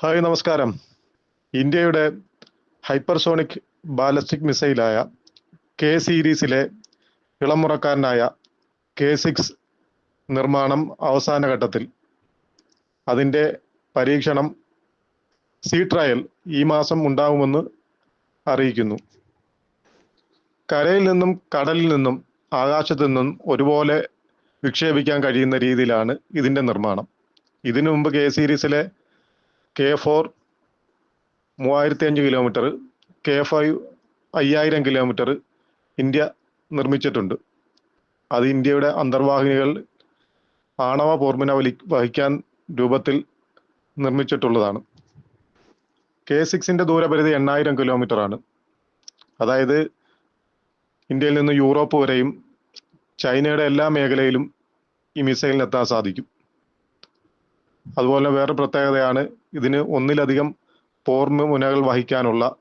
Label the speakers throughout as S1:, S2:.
S1: Hi നമസ്കാരം. ഇന്ത്യയുടെ hypersonic ballistic മിസൈലായ K സീരീസിലെ ഇളമുറക്കാരനായ കെ സിക്സ് നിർമ്മാണം അവസാന ഘട്ടത്തിൽ അതിന്റെ പരീക്ഷണം സീ ട്രയൽ ഈ മാസം ഉണ്ടാകുമെന്ന് അറിയിക്കുന്നു. കരയിൽ നിന്നും കടലിൽ നിന്നും ആകാശത്തു നിന്നും ഒരുപോലെ വിക്ഷേപിക്കാൻ കഴിയുന്ന രീതിയിലാണ് ഇതിന്റെ നിർമ്മാണം. ഇതിനു മുമ്പ് കെ സീരീസിലെ കെ ഫോർ മൂവായിരത്തി അഞ്ച് കിലോമീറ്റർ കെ ഫൈവ് അയ്യായിരം കിലോമീറ്റർ ഇന്ത്യ നിർമ്മിച്ചിട്ടുണ്ട്. അത് ഇന്ത്യയുടെ അന്തർവാഹിനികൾ ആണവ പോർമിന വലി വഹിക്കാൻ രൂപത്തിൽ നിർമ്മിച്ചിട്ടുള്ളതാണ്. കെ സിക്സിന്റെ ദൂരപരിധി എണ്ണായിരം കിലോമീറ്റർ ആണ്. അതായത് ഇന്ത്യയിൽ നിന്ന് യൂറോപ്പ് വരെയും ചൈനയുടെ എല്ലാ മേഖലയിലും ഈ മിസൈലിനെത്താൻ സാധിക്കും. അതുപോലെ വേറെ പ്രത്യേകതയാണ് ഇതിന് ഒന്നിലധികം പോർമ മുനകൾ വഹിക്കാനുള്ള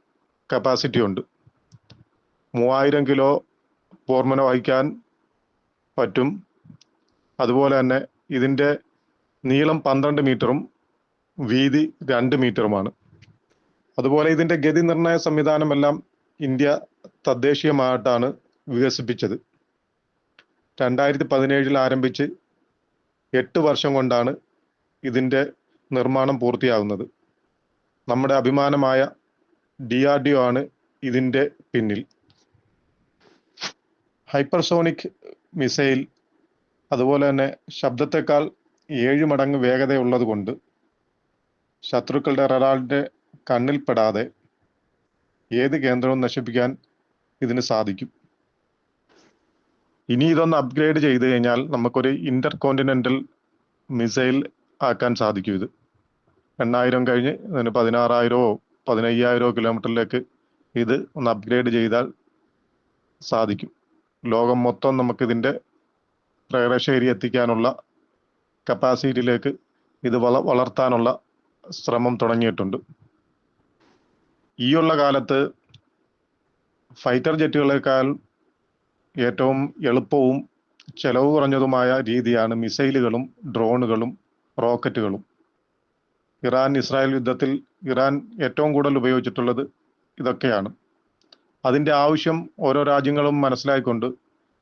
S1: കപ്പാസിറ്റി ഉണ്ട്. മൂവായിരം കിലോ പോർമുന വഹിക്കാൻ പറ്റും. അതുപോലെ തന്നെ ഇതിന്റെ നീളം പന്ത്രണ്ട് മീറ്ററും വീതി രണ്ട് മീറ്ററുമാണ്. അതുപോലെ ഇതിന്റെ ഗതി നിർണയ സംവിധാനമെല്ലാം ഇന്ത്യ തദ്ദേശീയമായിട്ടാണ് വികസിപ്പിച്ചത്. രണ്ടായിരത്തി പതിനേഴിൽ ആരംഭിച്ച് എട്ട് വർഷം കൊണ്ടാണ് ഇതിന്റെ നിർമ്മാണം പൂർത്തിയാകുന്നത് നമ്മുടെ അഭിമാനമായ ഡി ആർ ഡി ഒ ആണ് ഇതിന്റെ പിന്നിൽ. ഹൈപ്പർസോണിക് മിസൈൽ അതുപോലെ തന്നെ ശബ്ദത്തെക്കാൾ ഏഴ് മടങ്ങ് വേഗതയുള്ളത് കൊണ്ട് ശത്രുക്കളുടെ റഡാറിന്റെ കണ്ണിൽപ്പെടാതെ ഏത് കേന്ദ്രവും നശിപ്പിക്കാൻ ഇതിന് സാധിക്കും. ഇനി ഇതൊന്ന് അപ്ഗ്രേഡ് ചെയ്ത് കഴിഞ്ഞാൽ നമുക്കൊരു ഇന്റർ കോണ്ടിനെന്റൽ മിസൈൽ ആക്കാൻ സാധിക്കും ഇത്. എണ്ണായിരം കഴിഞ്ഞ് അതിന് പതിനാറായിരമോ പതിനയ്യായിരമോ കിലോമീറ്ററിലേക്ക് ഇത് ഒന്ന് അപ്ഗ്രേഡ് ചെയ്താൽ സാധിക്കും. ലോകം മൊത്തം നമുക്കിതിന്റെ പ്രേരക്ഷ ഏരിയ എത്തിക്കാനുള്ള കപ്പാസിറ്റിയിലേക്ക് ഇത് വള വളർത്താനുള്ള ശ്രമം തുടങ്ങിയിട്ടുണ്ട്. ഈ ഉള്ള കാലത്ത് ഫൈറ്റർ ജെറ്റുകളെക്കാൾ ഏറ്റവും എളുപ്പവും ചെലവ് കുറഞ്ഞതുമായ രീതിയാണ് മിസൈലുകളും ഡ്രോണുകളും റോക്കറ്റുകളും. ഇറാൻ ഇസ്രായേൽ യുദ്ധത്തിൽ ഇറാൻ ഏറ്റവും കൂടുതൽ ഉപയോഗിച്ചിട്ടുള്ളത് ഇതൊക്കെയാണ്. അതിന്റെ ആവശ്യം ഓരോ രാജ്യങ്ങളും മനസ്സിലായിക്കൊണ്ട്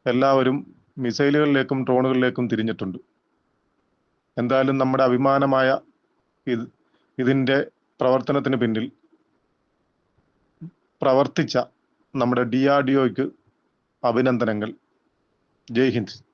S1: എല്ലാവരും മിസൈലുകളിലേക്കും ഡ്രോണുകളിലേക്കും തിരിഞ്ഞിട്ടുണ്ട്. എന്തായാലും നമ്മുടെ അഭിമാനമായ ഇത് ഇതിന്റെ പ്രവർത്തനത്തിന് പിന്നിൽ പ്രവർത്തിച്ച നമ്മുടെ ഡി ആർ ഡി ഒക്ക് അഭിനന്ദനങ്ങൾ. ജയ് ഹിന്ദ്.